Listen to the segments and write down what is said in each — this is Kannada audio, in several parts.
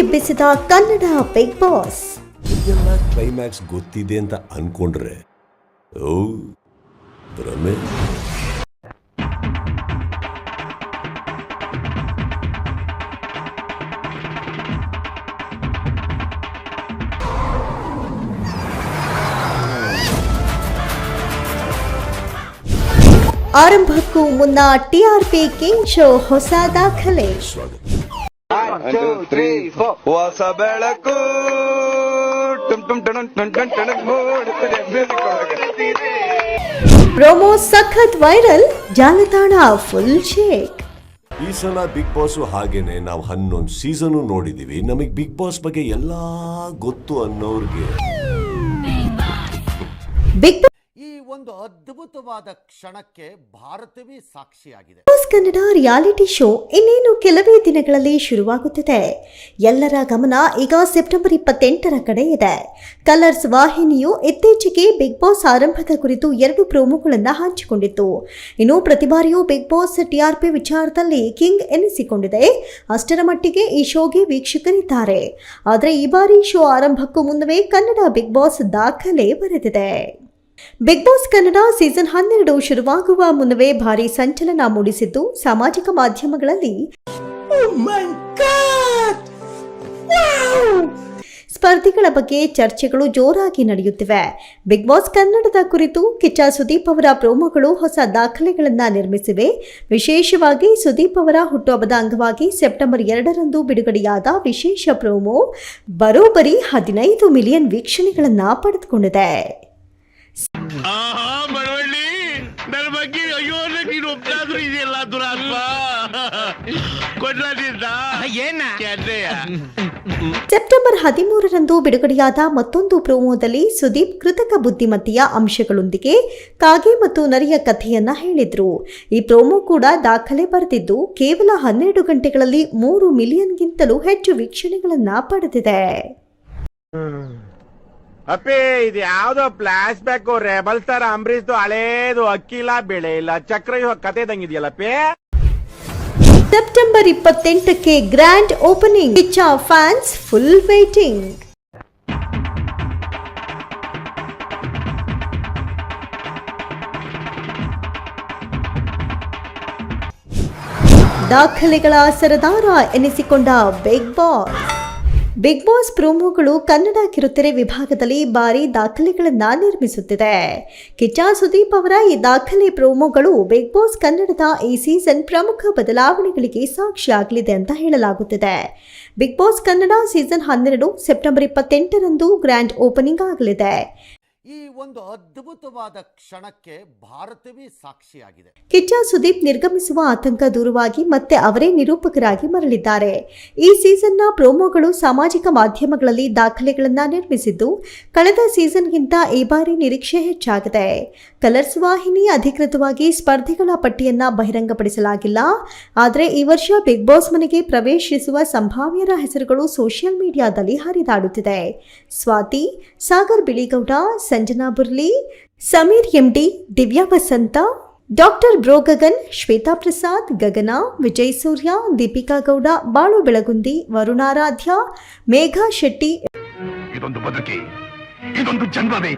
ಎಬ್ಬಿಸಿದ ಕನ್ನಡ ಬಿಗ್ ಬಾಸ್ ಇದೆಲ್ಲ ಕ್ಲೈಮ್ಯಾಕ್ಸ್ ಗೊತ್ತಿದೆ ಅಂತ ಅನ್ಕೊಂಡ್ರೆ ಓ ಭ್ರಮೆ. ಆರಂಭಕ್ಕೂ ಮುನ್ನ ಟಿಆರ್ಪಿ ಕಿಂಗ್ ಶೋ ಹೊಸ ದಾಖಲೆ. ಹೊಸ ಬೆಳಕು ಟುಮ್ ಟುಮ್ ಟಣ್ ಟಣ್ ಒಳಗೆ. ಸಖತ್ ವೈರಲ್ ಜಾಲತಾಣ ಫುಲ್ ಶೇಕ್ ಈ ಸಲ ಬಿಗ್ ಬಾಸ್ ಹಾಗೇನೆ ನಾವು ಹನ್ನೊಂದು ಸೀಸನ್ ನೋಡಿದೀವಿ ನಮಗೆ ಬಿಗ್ ಬಾಸ್ ಬಗ್ಗೆ ಎಲ್ಲಾ ಗೊತ್ತು ಅನ್ನೋರ್ಗೆ ಬಿಗ್ ಒಂದು ಅದ್ಭುತವಾದ ಕ್ಷಣಕ್ಕೆ ಭಾರತವೇ ಸಾಕ್ಷಿಯಾಗಿದೆ. ಕನ್ನಡ ರಿಯಾಲಿಟಿ ಶೋ ಇನ್ನೇನು ಕೆಲವೇ ದಿನಗಳಲ್ಲಿ ಶುರುವಾಗುತ್ತಿದೆ. ಎಲ್ಲರ ಗಮನ ಈಗ ಸೆಪ್ಟೆಂಬರ್ ಇಪ್ಪತ್ತೆಂಟರ ಕಡೆ ಇದೆ. ಕಲರ್ಸ್ ವಾಹಿನಿಯು ಇತ್ತೀಚೆಗೆ ಬಿಗ್ ಬಾಸ್ ಆರಂಭದ ಕುರಿತು ಎರಡು ಪ್ರೋಮೋಗಳನ್ನು ಹಂಚಿಕೊಂಡಿತ್ತು. ಇನ್ನು ಪ್ರತಿ ಬಾರಿಯೂ ಬಿಗ್ ಬಾಸ್ ಟಿಆರ್ಪಿ ವಿಚಾರದಲ್ಲಿ ಕಿಂಗ್ ಎನಿಸಿಕೊಂಡಿದೆ. ಅಷ್ಟರ ಮಟ್ಟಿಗೆ ಈ ಶೋಗೆ ವೀಕ್ಷಕರಿದ್ದಾರೆ. ಆದರೆ ಈ ಬಾರಿ ಶೋ ಆರಂಭಕ್ಕೂ ಮುನ್ನವೇ ಕನ್ನಡ ಬಿಗ್ ಬಾಸ್ ದಾಖಲೆ ಬರೆದಿದೆ. ಬಿಗ್ ಬಾಸ್ ಕನ್ನಡ ಸೀಸನ್ ಹನ್ನೆರಡು ಶುರುವಾಗುವ ಮುನ್ನವೇ ಭಾರಿ ಸಂಚಲನ ಮೂಡಿಸಿದ್ದು ಸಾಮಾಜಿಕ ಮಾಧ್ಯಮಗಳಲ್ಲಿ ಸ್ಪರ್ಧಿಗಳ ಬಗ್ಗೆ ಚರ್ಚೆಗಳು ಜೋರಾಗಿ ನಡೆಯುತ್ತಿವೆ ಬಿಗ್ ಬಾಸ್ ಕನ್ನಡದ ಕುರಿತು ಕಿಚ್ಚ ಸುದೀಪ್ ಅವರ ಪ್ರೋಮೋಗಳು ಹೊಸ ದಾಖಲೆಗಳನ್ನು ನಿರ್ಮಿಸಿವೆ ವಿಶೇಷವಾಗಿ ಸುದೀಪ್ ಅವರ ಹುಟ್ಟುಹಬ್ಬದ ಅಂಗವಾಗಿ ಸೆಪ್ಟೆಂಬರ್ ಎರಡರಂದು ಬಿಡುಗಡೆಯಾದ ವಿಶೇಷ ಪ್ರೋಮೋ ಬರೋಬ್ಬರಿ ಹದಿನೈದು ಮಿಲಿಯನ್ ವೀಕ್ಷಣೆಗಳನ್ನು ಪಡೆದುಕೊಂಡಿದೆ ಒಬ್ಬನಾದ್ರೂ ಇದೆಯಲ್ಲ ದುರಾತ್ಮ? ಕೊಡ್ಲಾದಿದ್ದ? ಏನ? ಸೆಪ್ಟೆಂಬರ್ ಹದಿಮೂರರಂದು ಬಿಡುಗಡೆಯಾದ ಮತ್ತೊಂದು ಪ್ರೋಮೋದಲ್ಲಿ ಸುದೀಪ್ ಕೃತಕ ಬುದ್ಧಿಮತ್ತೆಯ ಅಂಶಗಳೊಂದಿಗೆ ಕಾಗೆ ಮತ್ತು ನರಿಯ ಕಥೆಯನ್ನ ಹೇಳಿದ್ರು. ಈ ಪ್ರೋಮೋ ಕೂಡ ದಾಖಲೆ ಬರೆದಿದ್ದು ಕೇವಲ ಹನ್ನೆರಡು ಗಂಟೆಗಳಲ್ಲಿ ಮೂರು ಮಿಲಿಯನ್ಗಿಂತಲೂ ಹೆಚ್ಚು ವೀಕ್ಷಣೆಗಳನ್ನ ಪಡೆದಿದೆ. ಅಪ್ಪಿ, ಇದು ಯಾವ್ದೋ ಫ್ಲಾಶ್ ಬ್ಯಾಕ್ ರೆಬಲ್ ತರ ಅಂಬರೀಶ್ ಹಳೇದು ಅಕ್ಕಿಲ್ಲ ಬೆಳೆ ಇಲ್ಲ. ಚಕ್ರ ಇವಾಗ ಕತೆ ಇದಂಗಿದೆಯಲ್ಲಪ್ಪಿ September ಇಪ್ಪತ್ತೆಂಟಕ್ಕೆ grand opening Kichcha fans full waiting ದಾಖಲೆಗಳ ಸರದಾರ ಎನಿಸಿಕೊಂಡ ಬಿಗ್ ಬಾಸ್ ಬಿಗ್ ಬಾಸ್ ಪ್ರೋಮೋಗಳು ಕನ್ನಡ ಕಿರುತೆರೆ ವಿಭಾಗದಲ್ಲಿ ಭಾರಿ ದಾಖಲೆಗಳನ್ನು ನಿರ್ಮಿಸುತ್ತಿದೆ. ಕಿಚ್ಚ ಸುದೀಪ್ ಅವರ ಈ ದಾಖಲೆ ಪ್ರೋಮೋಗಳು ಬಿಗ್ ಬಾಸ್ ಕನ್ನಡದ ಈ ಸೀಸನ್ ಪ್ರಮುಖ ಬದಲಾವಣೆಗಳಿಗೆ ಸಾಕ್ಷಿಯಾಗಲಿದೆ ಅಂತ ಹೇಳಲಾಗುತ್ತಿದೆ. ಬಿಗ್ ಬಾಸ್ ಕನ್ನಡ ಸೀಸನ್ ಹನ್ನೆರಡು ಸೆಪ್ಟೆಂಬರ್ ಇಪ್ಪತ್ತೆಂಟರಂದು ಗ್ರ್ಯಾಂಡ್ ಓಪನಿಂಗ್ ಆಗಲಿದೆ. ಈ ಒಂದು ಅದ್ಭುತವಾದ ಕ್ಷಣಕ್ಕೆ ಭಾರತವೇ ಸಾಕ್ಷಿಯಾಗಿದೆ. ಕಿಚ್ಚ ಸುದೀಪ್ ನಿರ್ಗಮಿಸುವ ಆತಂಕ ದೂರವಾಗಿ ಮತ್ತೆ ಅವರೇ ನಿರೂಪಕರಾಗಿ ಮರಳಿದ್ದಾರೆ. ಈ ಸೀಸನ್ನ ಪ್ರೋಮೋಗಳು ಸಾಮಾಜಿಕ ಮಾಧ್ಯಮಗಳಲ್ಲಿ ದಾಖಲೆಗಳನ್ನ ನಿರ್ಮಿಸಿದ್ದು, ಕಳೆದ ಸೀಸನ್ಗಿಂತ ಈ ಬಾರಿ ನಿರೀಕ್ಷೆ ಹೆಚ್ಚಾಗಿದೆ. ಕಲರ್ಸ್ ವಾಹಿನಿ ಅಧಿಕೃತವಾಗಿ ಸ್ಪರ್ಧಿಗಳ ಪಟ್ಟಿಯನ್ನ ಬಹಿರಂಗಪಡಿಸಲಾಗಿಲ್ಲ. ಆದರೆ ಈ ವರ್ಷ ಬಿಗ್ ಬಾಸ್ ಮನೆಗೆ ಪ್ರವೇಶಿಸುವ ಸಂಭಾವ್ಯರ ಹೆಸರುಗಳು ಸೋಷಿಯಲ್ ಮೀಡಿಯಾದಲ್ಲಿ ಹರಿದಾಡುತ್ತಿದೆ. ಸ್ವಾತಿ, ಸಾಗರ್ ಬಿಳಿಗೌಡ ಸಂಜನಾ ಬುರ್ಲಿ ಸಮೀರ್ ಎಂಡಿ ದಿವ್ಯಾ ವಸಂತ ಡಾಕ್ಟರ್ ಬ್ರೋಗಗನ್ ಶ್ವೇತಾ ಪ್ರಸಾದ್ ಗಗನ ವಿಜಯ್ ಸೂರ್ಯ ದೀಪಿಕಾ ಗೌಡ ಬಾಳು ಬೆಳಗುಂದಿ ವರುಣಾರಾಧ್ಯ ಮೇಘಾ ಶೆಟ್ಟಿ. ಇದೊಂದು ಬದುಕಿ ಇದೊಂದು ಜನ್ಮವೇ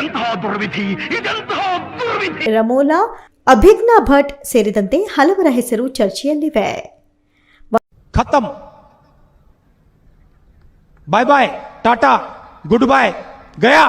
ಎಂತಹ ದುರ್ವಿಧಿ ಇದೆಂತಹ ದುರ್ವಿಧಿ. ರಮೋಲಾ ಅಭಿಜ್ಞಾ ಭಟ್ ಸೇರಿದಂತೆ ಹಲವರ ಹೆಸರು ಚರ್ಚೆಯಲ್ಲಿವೆ. ಖತಮ್ bye bye Tata good bye Gaya